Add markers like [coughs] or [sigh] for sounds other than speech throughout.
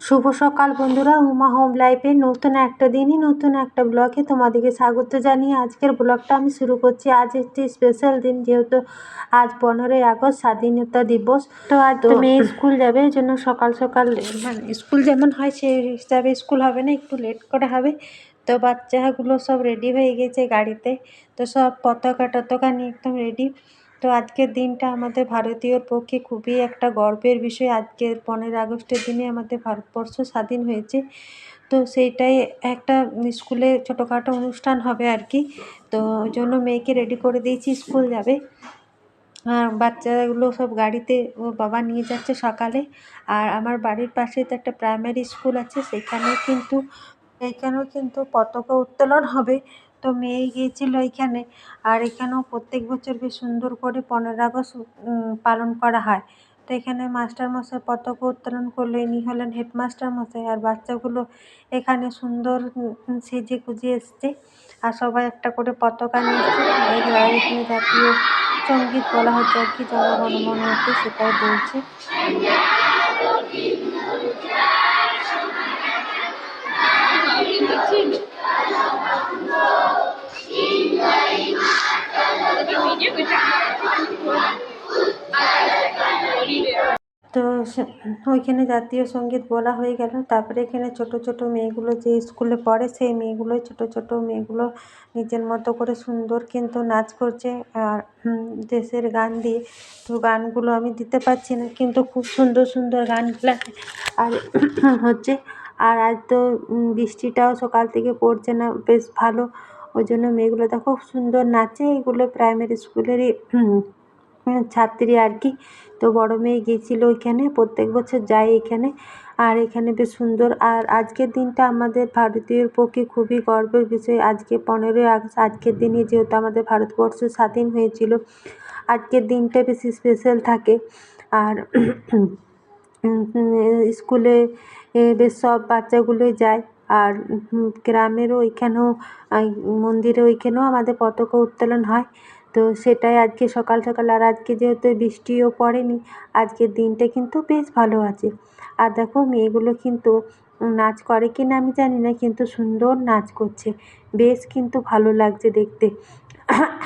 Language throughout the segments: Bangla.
শুভ সকাল বন্ধুরা উমা হোম লাইফে নতুন একটা দিনই নতুন একটা ব্লগে তোমাদেরকে স্বাগত জানিয়ে আজকের ব্লগটা আমি শুরু করছি। আজ একটি স্পেশাল দিন যেহেতু আজ পনেরোই আগস্ট স্বাধীনতা দিবস। তো আর মেয়ে স্কুল যাবে এই জন্য সকাল সকাল মানে স্কুল যেমন হয় সেই হিসাবে স্কুল হবে না একটু লেট করে হবে। তো বাচ্চাগুলো সব রেডি হয়ে গেছে গাড়িতে। তো সব পতাকা টতাকা নিয়ে একদম রেডি তো আজকের দিনটা আমাদের ভারতীয়র পক্ষে খুবই একটা গর্বের বিষয়। আজকের পনেরো আগস্টের দিনে আমাদের ভারতবর্ষ স্বাধীন হয়েছে। তো সেইটাই একটা স্কুলে ছোটোখাটো অনুষ্ঠান হবে আর কি। তো ওই জন্য মেয়েকে রেডি করে দিয়েছি, স্কুল যাবে। আর বাচ্চাগুলো সব গাড়িতে ও বাবা নিয়ে যাচ্ছে সকালে। আর আমার বাড়ির পাশে তো একটা প্রাইমারি স্কুল আছে, সেখানেও কিন্তু এইখানেও কিন্তু পতাকা উত্তোলন হবে। তো মেয়ে গিয়েছিল এইখানে আর এখানেও প্রত্যেক বছর বেশ সুন্দর করে পনেরো আগস্ট পালন করা হয়। তো এখানে মাস্টারমশাই পতাকা উত্তোলন করল, ইনি হলেন হেডমাস্টার মশাই আর বাচ্চাগুলো এখানে সুন্দর সেজে গুজে এসছে। আর সবাই একটা করে পতাকা নিয়ে এখানে জাতীয় সংগীত বলা হচ্ছে আর কি জনগণ মনে হচ্ছে সেটাই বলছে তো ওইখানে জাতীয় সংগীত বলা হয়ে গেল। তারপরে এখানে ছোট ছোট মেয়েগুলো যে স্কুলে পড়ে, সেই মেয়েগুলো, ছোট ছোট মেয়েগুলো নিজের মতো করে সুন্দর কিন্তু নাচ করছে। আর দেশের গান দিয়ে তো গানগুলো আমি দিতে পারছি না, কিন্তু খুব সুন্দর সুন্দর গানগুলো আর, [clears throat] হচ্ছে, আর আজ তো বৃষ্টিটাও সকাল থেকে পড়ছে না, বেশ ভালো। ওই জন্য মেয়েগুলো দেখো সুন্দর নাচে। এগুলো প্রাইমারি স্কুলেরই [clears throat] ছাত্রী আর কি। তো বড় মেয়ে গিয়েছিল ওইখানে প্রত্যেক বছর যায় এখানে। আর এখানে বেশ সুন্দর। আর আজকের দিনটা আমাদের ভারতীয়র পক্ষে খুবই গর্বের বিষয়। আজকে পনেরোই আগস্ট, আজকের দিনে যেহেতু আমাদের ভারতবর্ষ স্বাধীন হয়েছিল, আজকের দিনটা বেশি স্পেশাল থাকে। আর স্কুলে বেশ সব বাচ্চাগুলোই যায়। আর গ্রামেরও ওইখানেও মন্দিরে ওইখানেও আমাদের পতাকা উত্তোলন হয়। তো সেটাই আজকে সকাল সকাল আর আজকে যেহেতু বৃষ্টিও পড়েনি, আজকের দিনটা কিন্তু বেশ ভালো আছে। আর দেখো মেয়েগুলো কিন্তু নাচ করে কি না আমি জানি না, কিন্তু সুন্দর নাচ করছে। বেশ কিন্তু ভালো লাগছে দেখতে।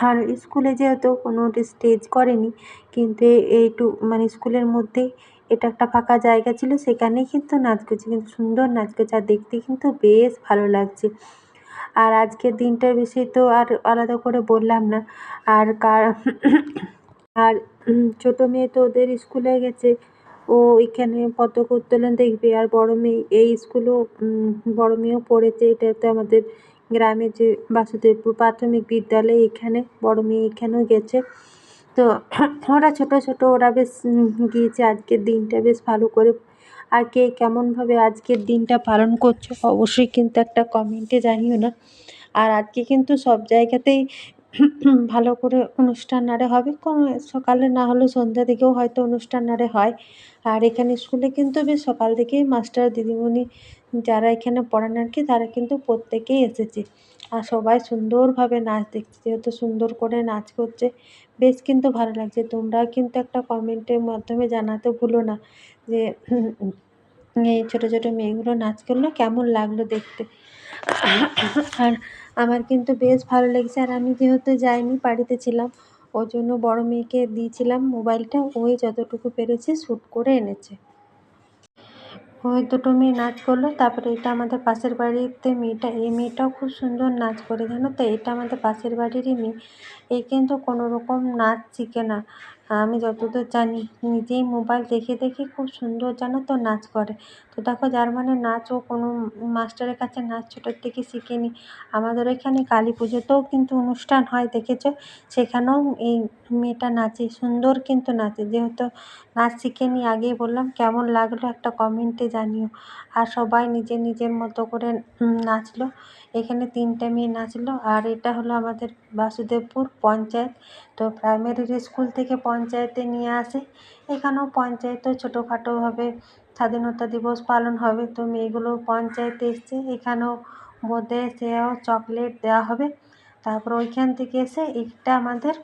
আর স্কুলে যেহেতু কোনো স্টেজ করেনি, কিন্তু এইটু মানে স্কুলের মধ্যেই এটা একটা ফাঁকা জায়গা ছিল, সেখানেই কিন্তু নাচ করছে, কিন্তু সুন্দর নাচ করছে। আর দেখতে কিন্তু বেশ ভালো লাগছে। আর আজকের দিনটার বিষয় তো আর আলাদা করে বললাম না। আর কার [coughs] আর ছোটো মেয়ে তো ওদের স্কুলে গেছে। ও ওইখানে পতাকা উত্তোলন দেখবে। আর বড় মেয়ে, এই স্কুলেও বড় মেয়েও পড়েছে। এটা তো আমাদের গ্রামে যে বাসুদেবপুর প্রাথমিক বিদ্যালয়, এখানে বড় মেয়ে এখানেও গেছে। তো [coughs] ওরা ছোট ছোট, ওরা বেশ গিয়েছে। আজকের দিনটা বেশ ভালো করে আর কে কেমনভাবে আজকের দিনটা পালন করছ, অবশ্যই কিন্তু একটা কমেন্টে জানিও না। আর আজকে কিন্তু সব জায়গাতেই [clears throat] ভালো করে অনুষ্ঠান আরে হবে। কোনো সকালে না হলে সন্ধ্যা দিকেও হয়তো অনুষ্ঠান আরে হয়। আর এখানে স্কুলে কিন্তু বেশ সকাল থেকেই মাস্টার, দিদিমণি যারা এখানে পড়ান আর কি তারা কিন্তু প্রত্যেকেই এসেছে। আর সবাই সুন্দরভাবে নাচ দেখছে, যেহেতু সুন্দর করে নাচ করছে, বেশ কিন্তু ভালো লাগছে। তোমরাও কিন্তু একটা কমেন্টের মাধ্যমে জানাতে ভুলো না যে, [clears throat] এই ছোটো ছোটো মেয়েগুলো নাচ করল, কেমন লাগল দেখতে? আর আমার কিন্তু বেশ ভালো লেগেছে। আর আমি যেহেতু যাইনি, বাড়িতে ছিলাম, ওই জন্য বড় মেয়েকে দিয়েছিলাম মোবাইলটা। ওই যতটুকু পেরেছে শ্যুট করে এনেছে। ওই দুটো মেয়ে নাচ করল। তারপরে এটা আমাদের পাশের বাড়িতে মেয়েটা, এই মেয়েটাও খুব সুন্দর নাচ করে, জানো তো? এটা আমাদের পাশের বাড়িরই মেয়ে। এ কিন্তু কোনো রকম নাচ শিখে না। আমি যতদূর জানি, নিজেই মোবাইল দেখে দেখে খুব সুন্দর জানো তো নাচ করে। তো দেখো যার মানে নাচ, ও কোনো মাস্টারের কাছে নাচ ছোটোর থেকে শিখেনি। আমাদের এখানে কালী পুজোতেও কিন্তু অনুষ্ঠান হয়, দেখেছ? সেখানেও এই মেয়েটা নাচে, সুন্দর কিন্তু নাচে। যেহেতু নাচ শিখেনি, আগেই বললাম, কেমন লাগল একটা কমেন্টে জানিও। আর সবাই নিজের নিজের মতো করে নাচলো। এখানে তিনটে মেয়ে নাচলো, আর এটা হলো আমাদের বাসুদেবপুর পঞ্চায়েত। তো প্রাইমারি স্কুল থেকে পঞ্চায়েতে নিয়ে আসে। এখানেও পঞ্চায়েতেও ছোটোখাটোভাবে স্বাধীনতা দিবস পালন হবে। তো মেয়েগুলো পঞ্চায়েতে এসছে। এখানেও বোঁদে সেও চকলেট দেওয়া হবে। তারপর ওইখান থেকে এসে এটা আমাদের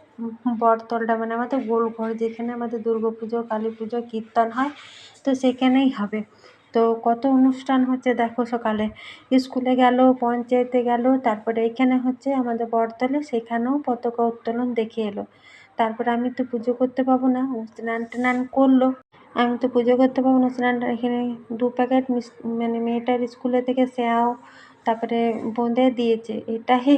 বটতলটা মানে আমাদের গোলঘর যেখানে আমাদের দুর্গা পুজো কালী পুজো কীর্তন হয়, তো সেখানেই হবে। তো কত অনুষ্ঠান হচ্ছে দেখো সকালে। স্কুলে গেল, পঞ্চায়েতে গেল, তারপরে এখানে হচ্ছে আমাদের বটতলে সেখানেও পতাকা উত্তোলন দেখে এলো। তারপরে আমি তো পুজো করতে পাবো না স্নান টান করল। আমি তো পুজো করতে পারব না, স্নান এখানে দু প্যাকেট মানে মেয়েটার স্কুলে থেকে স্যাও তারপরে বোঁদে দিয়েছে। এটাই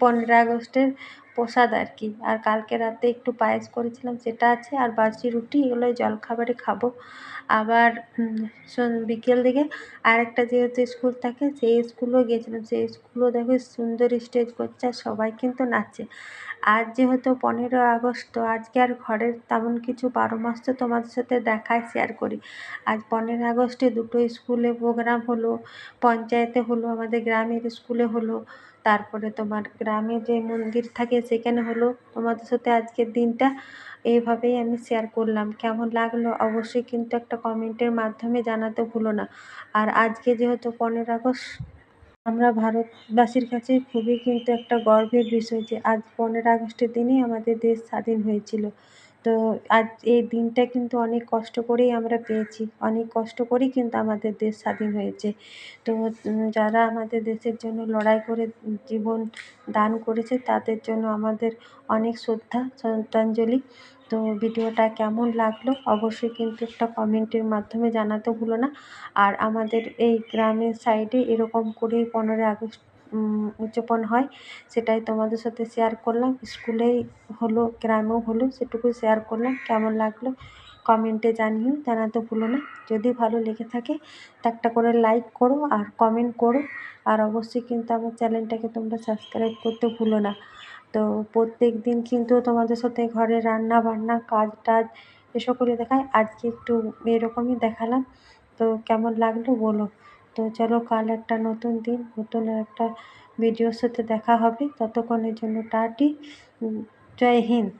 পনেরো আগস্টের প্রসাদ আর কি। আর কালকে রাতে একটু পায়েস করেছিলাম, সেটা আছে। আর বাসি রুটি এগুলো জলখাবারে খাব। আবার বিকেল দিকে আরেকটা যেহেতু স্কুল থাকে, সেই স্কুলেও গিয়েছিলাম। সেই স্কুলও দেখো সুন্দর স্টেজ করছে আর সবাই কিন্তু নাচছে। আজ যেহেতু পনেরো আগস্ট, তো আজকে আর ঘরের তেমন কিছু বারো মাস তো তোমাদের সাথে দেখায় শেয়ার করি। আজ পনেরো আগস্টে দুটো স্কুলে প্রোগ্রাম হলো, পঞ্চায়েতে হলো, আমাদের গ্রামের স্কুলে হলো। তারপরে তোমার গ্রামে যে মন্দির থাকে সেখানে হলো তোমাদের সাথে আজকের দিনটা এইভাবেই আমি শেয়ার করলাম। কেমন লাগল অবশ্যই কিন্তু একটা কমেন্টের মাধ্যমে জানাতে ভুলো না। আর আজকে যেহেতু পনেরো আগস্ট, আমরা ভারতবাসীর কাছে খুবই কিন্তু একটা গর্বের বিষয় যে আজ পনেরো আগস্টের দিনেই আমাদের দেশ স্বাধীন হয়েছিল। তো আজ এই দিনটা কিন্তু অনেক কষ্ট করেই আমরা পেয়েছি। অনেক কষ্ট করেই কিন্তু আমাদের দেশ স্বাধীন হয়েছে। তো যারা আমাদের দেশের জন্য লড়াই করে জীবন দান করেছে, তাদের জন্য আমাদের অনেক শ্রদ্ধা, শ্রদ্ধাঞ্জলি। তো, ভিডিওটা কেমন লাগল অবশ্যই কিন্তু একটা কমেন্টের মাধ্যমে জানাতে ভুলো না। আর আমাদের এই গ্রামের সাইডে এরকম করেই পনেরোই আগস্ট উদযাপন হয়। সেটাই তোমাদের সাথে শেয়ার করলাম। স্কুলেই হলো, গ্রামেও হলো সেটুকু শেয়ার করলাম। কেমন লাগল কমেন্টে জানিও, জানাতে ভুলো না। যদি ভালো লেগে থাকে, একটা করে লাইক করো আর কমেন্ট করো। আর অবশ্যই কিন্তু আমার চ্যানেলটাকে তোমরা সাবস্ক্রাইব করতে ভুলো না। তো প্রত্যেক দিন কিন্তু তোমাদের সাথে ঘরে রান্না বান্না কাজ টাজ এসব করে দেখায়। আজকে একটু এরকমই দেখালাম। তো কেমন লাগল বলো। তো চলো কাল একটা নতুন দিন, নতুন একটা ভিডিওর সাথে দেখা হবে। ততক্ষণের জন্য টাটি জয় হিন্দ।